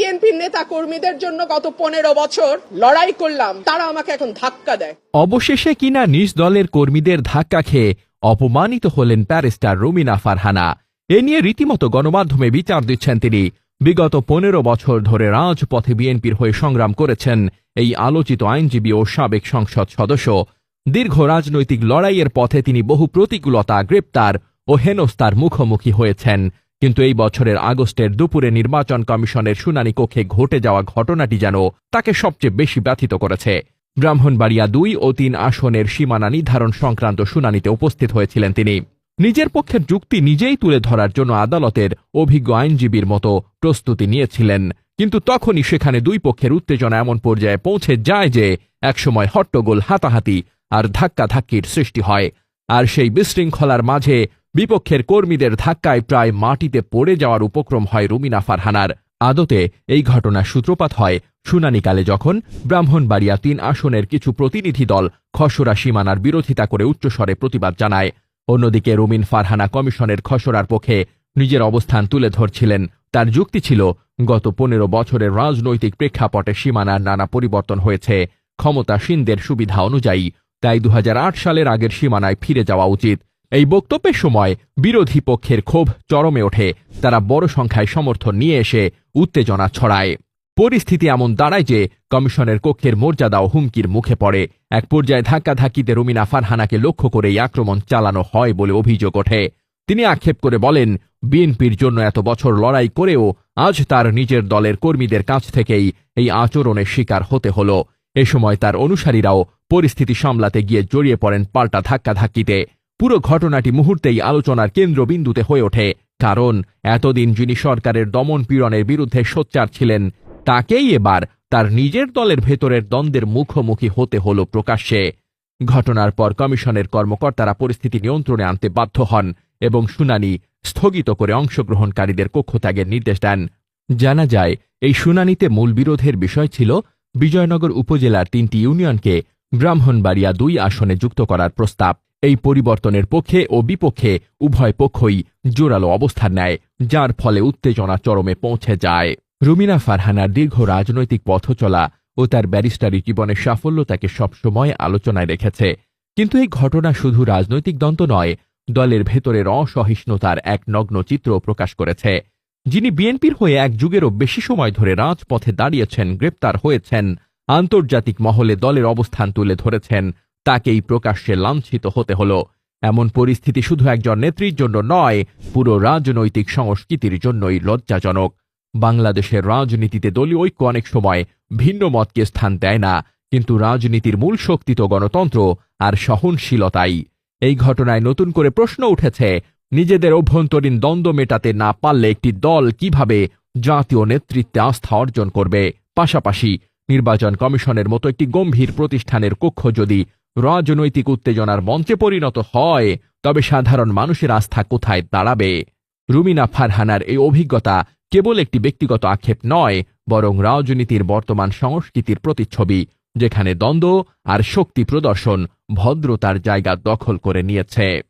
বিএনপির নেতা কর্মীদের জন্য গত পনেরো বছর লড়াই করলাম, তারা আমাকে এখন ধাক্কা দেয়। অবশেষে কিনা নিজ দলের কর্মীদের ধাক্কা খেয়ে অপমানিত হলেন প্যারিস্টার রুমিনা ফারহানা। এ নিয়ে রীতিমতো গণমাধ্যমে বিচার দিচ্ছেন তিনি। বিগত পনেরো বছর ধরে রাজপথে বিএনপির হয়ে সংগ্রাম করেছেন এই আলোচিত আইনজীবী ও সাবেক সংসদ সদস্য। দীর্ঘ রাজনৈতিক লড়াইয়ের পথে তিনি বহু প্রতিকূলতা, গ্রেপ্তার ও হেনস্তার মুখোমুখি হয়েছেন। কিন্তু এই বছরের আগস্টের দুপুরে নির্বাচন কমিশনের শুনানি কক্ষে ঘটে যাওয়া ঘটনাটি যেন তাকে সবচেয়ে বেশি ব্যথিত করেছে। ব্রাহ্মণবাড়িয়া দুই ও তিন আসনের সীমানা নির্ধারণ সংক্রান্ত শুনানিতে উপস্থিত হয়েছিলেন তিনি। নিজের পক্ষের যুক্তি নিজেই তুলে ধরার জন্য আদালতের অভিজ্ঞ আইনজীবীর মতো প্রস্তুতি নিয়েছিলেন। কিন্তু তখনই সেখানে দুই পক্ষের উত্তেজনা এমন পর্যায়ে পৌঁছে যায় যে একসময় হট্টগোল হাতাহাতি আর ধাক্কাধাক্কির সৃষ্টি হয়। আর সেই বিশৃঙ্খলার মাঝে বিপক্ষের কর্মীদের ধাক্কায় প্রায় মাটিতে পড়ে যাওয়ার উপক্রম হয় রুমিনা ফারহানার। আদতে এই ঘটনার সূত্রপাত হয় শুনানিকালে যখন ব্রাহ্মণবাড়িয়া তিন আসনের কিছু প্রতিনিধি দল খসড়া সীমানার বিরোধিতা করে উচ্চস্বরে প্রতিবাদ জানায়। অন্যদিকে রুমিন ফারহানা কমিশনের খসড়ার পক্ষে নিজের অবস্থান তুলে ধরছিলেন। তার যুক্তি ছিল, গত পনেরো বছরের রাজনৈতিক প্রেক্ষাপটে সীমানার নানা পরিবর্তন হয়েছে। ক্ষমতাসীনদের সুবিধা অনুযায়ী, তাই দু হাজার আট সালের আগের সীমানায় ফিরে যাওয়া উচিত। এই বক্তব্যের সময় বিরোধী পক্ষের ক্ষোভ চরমে ওঠে। তারা বড় সংখ্যায় সমর্থন নিয়ে এসে উত্তেজনা ছড়ায়। পরিস্থিতি এমন দাঁড়ায় যে কমিশনের কক্ষের মর্যাদাও হুমকির মুখে পড়ে। এক পর্যায়ে ধাক্কাধাক্কিতে রুমিনা ফারহানাকে লক্ষ্য করেই আক্রমণ চালানো হয় বলে অভিযোগ ওঠে। তিনি আক্ষেপ করে বলেন, বিএনপির জন্য এত বছর লড়াই করেও আজ তার নিজের দলের কর্মীদের কাছ থেকেই এই আচরণের শিকার হতে হল। এ সময় তার অনুসারীরাও পরিস্থিতি সামলাতে গিয়ে জড়িয়ে পড়েন পাল্টা ধাক্কাধাক্কিতে। পুরো ঘটনাটি মুহূর্তেই আলোচনার কেন্দ্রবিন্দুতে হয়ে ওঠে। কারণ, এতদিন যিনি সরকারের দমন পীড়নের বিরুদ্ধে সোচ্চার ছিলেন, তাকেই এবার তার নিজের দলের ভেতরের দ্বন্দ্বের মুখোমুখি হতে হল প্রকাশ্যে। ঘটনার পর কমিশনের কর্মকর্তারা পরিস্থিতি নিয়ন্ত্রণে আনতে বাধ্য হন এবং শুনানি স্থগিত করে অংশগ্রহণকারীদের কক্ষত্যাগের নির্দেশ দেন। জানা যায়, এই শুনানিতে মূল বিরোধের বিষয় ছিল বিজয়নগর উপজেলার তিনটি ইউনিয়নকে ব্রাহ্মণবাড়িয়া দুই আসনে যুক্ত করার প্রস্তাব। এই পরিবর্তনের পক্ষে ও বিপক্ষে উভয় পক্ষই জোরালো অবস্থান নেয়, যার ফলে উত্তেজনা চরমে পৌঁছে যায়। রুমিনা ফারহানার দীর্ঘ রাজনৈতিক পথ চলা ও তার ব্যারিস্টারি জীবনের সাফল্য তাকে সবসময় আলোচনায় রেখেছে। কিন্তু এই ঘটনা শুধু রাজনৈতিক দ্বন্দ্ব নয়, দলের ভেতরের অসহিষ্ণুতার এক নগ্ন চিত্র প্রকাশ করেছে। যিনি বিএনপির হয়ে এক যুগেরও বেশি সময় ধরে রাজপথে দাঁড়িয়েছেন, গ্রেপ্তার হয়েছেন, আন্তর্জাতিক মহলে দলের অবস্থান তুলে ধরেছেন তাকেই প্রকাশ্যে লাঞ্ছিত হতে হল। এমন পরিস্থিতি শুধু একজন নেত্রীর জন্য নয়, পুরো রাজনৈতিক সংস্কৃতির জন্যই লজ্জাজনক। বাংলাদেশের রাজনীতিতে দলীয় ঐক্য অনেক সময় ভিন্ন মতকে স্থান দেয় না, কিন্তু রাজনীতির মূল শক্তি তো গণতন্ত্র আর সহনশীলতাই। এই ঘটনায় নতুন করে প্রশ্ন উঠেছে, নিজেদের অভ্যন্তরীণ দ্বন্দ্ব মেটাতে না পারলে একটি দল কীভাবে জাতীয় নেতৃত্বে আস্থা অর্জন করবে? পাশাপাশি নির্বাচন কমিশনের মতো একটি গম্ভীর প্রতিষ্ঠানের কক্ষ যদি রাজনৈতিক উত্তেজনার মঞ্চে পরিণত হয়, তবে সাধারণ মানুষের আস্থা কোথায় দাঁড়াবে? রুমিনা ফারহানার এই অভিজ্ঞতা কেবল একটি ব্যক্তিগত আক্ষেপ নয়, বরং রাজনীতির বর্তমান সংস্কৃতির প্রতিচ্ছবি, যেখানে দ্বন্দ্ব আর শক্তি প্রদর্শন ভদ্রতার জায়গা দখল করে নিয়েছে।